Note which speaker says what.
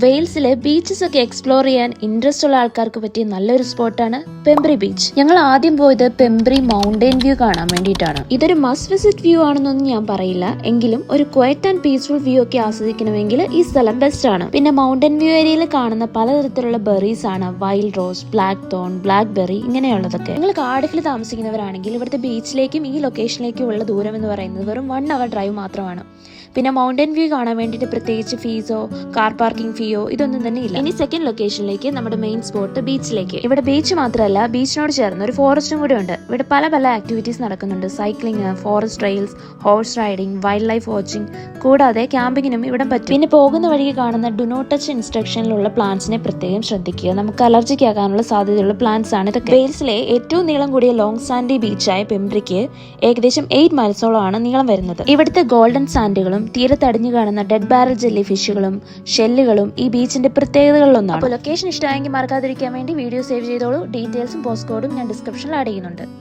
Speaker 1: വെയിൽസിലെ beaches ഒക്കെ explore ചെയ്യാൻ interest ഉള്ള ആൾക്കാർക്ക് പറ്റിയ നല്ലൊരു സ്പോട്ടാണ് പെംബ്രി ബീച്ച് ഞങ്ങൾ ആദ്യം പോയത് പെംബ്രി മൗണ്ടൻ വ്യൂ കാണാൻ വേണ്ടിയിട്ടാണ്. ഇതൊരു മസ്റ്റ് വിസിറ്റ് വ്യൂ ആണെന്നൊന്നും ഞാൻ പറയില്ല. എങ്കിലും ഒരു ക്വയറ്റ് ആൻഡ് പീസ്ഫുൾ വ്യൂ ഒക്കെ ആസ്വദിക്കണമെങ്കിൽ ഈ സ്ഥലം ബെസ്റ്റ് ആണ്. പിന്നെ മൗണ്ടൻ വ്യൂ ഏരിയയിൽ കാണുന്ന പലതരത്തിലുള്ള ബെറീസ് ആണ്. Wild rose blackthorn blackberry ഇങ്ങനെയുള്ളതൊക്കെ. നിങ്ങൾ കാടുകൾ താമസിക്കുന്നവരാണെങ്കിൽ ഇവിടുത്തെ ബീച്ചിലേക്കും ഈ ലൊക്കേഷനിലേക്കും ഉള്ള ദൂരം എന്ന് പറയുന്നത് വെറും വൺ അവർ ഡ്രൈവ് മാത്രമാണ്. പിന്നെ മൗണ്ടൻ വ്യൂ കാണാൻ വേണ്ടിയിട്ട് പ്രത്യേകിച്ച് ഫീസോ കാർ പാർക്കിംഗ് ഫീയോ ഇതൊന്നും തന്നെ ഇല്ല. ഇനി സെക്കൻഡ് ലൊക്കേഷനിലേക്ക് നമ്മുടെ മെയിൻ സ്പോട്ട് ബീച്ചിലേക്ക് ഇവിടെ ബീച്ച് മാത്രമല്ല ബീച്ചിനോട് ചേർന്ന് ഒരു ഫോറസ്റ്റും കൂടെ ഉണ്ട്. ഇവിടെ പല പല ആക്ടിവിറ്റീസ് നടക്കുന്നുണ്ട്. Cycling forest trails horse riding wildlife watching കൂടാതെ ക്യാമ്പിങ്ങിനും ഇവിടെ പറ്റും. പിന്നെ പോകുന്ന വഴിക്ക് കാണുന്ന ഡു നോട്ട് ടച്ച് ഇൻസ്ട്രക്ഷനിലുള്ള പ്ലാന്റ്സിനെ പ്രത്യേകം ശ്രദ്ധിക്കുക. നമുക്ക് അലർജിക്ക് ആകാനുള്ള സാധ്യതയുള്ള പ്ലാന്റ്സ് ആണ് ഇതൊക്കെ. വെയിൽസിലെ ഏറ്റവും നീളം കൂടിയ ലോങ് സാൻഡി ബീച്ചായ പെംബ്രിക്ക് ഏകദേശം എയ്റ്റ് മൈൽസോളമാണ് നീളം വരുന്നത്. ഇവിടുത്തെ ഗോൾഡൻ സാൻഡുകളും തീരത്തടിഞ്ഞു കാണുന്ന ഡെഡ് ബാരൽ ജെല്ലി ഫിഷുകളും ഷെല്ലുകളും ഈ ബീച്ചിന്റെ പ്രത്യേകതകളിലൊന്നാണ്. അപ്പോൾ ലൊക്കേഷൻ ഇഷ്ടമായെങ്കിൽ മറക്കാതിരിക്കാൻ വേണ്ടി വീഡിയോ സേവ് ചെയ്തോളൂ. ഡീറ്റെയിൽസും പോസ്റ്റ് കോഡും ഞാൻ ഡിസ്ക്രിപ്ഷനിൽ ആഡ് ചെയ്യുന്നുണ്ട്.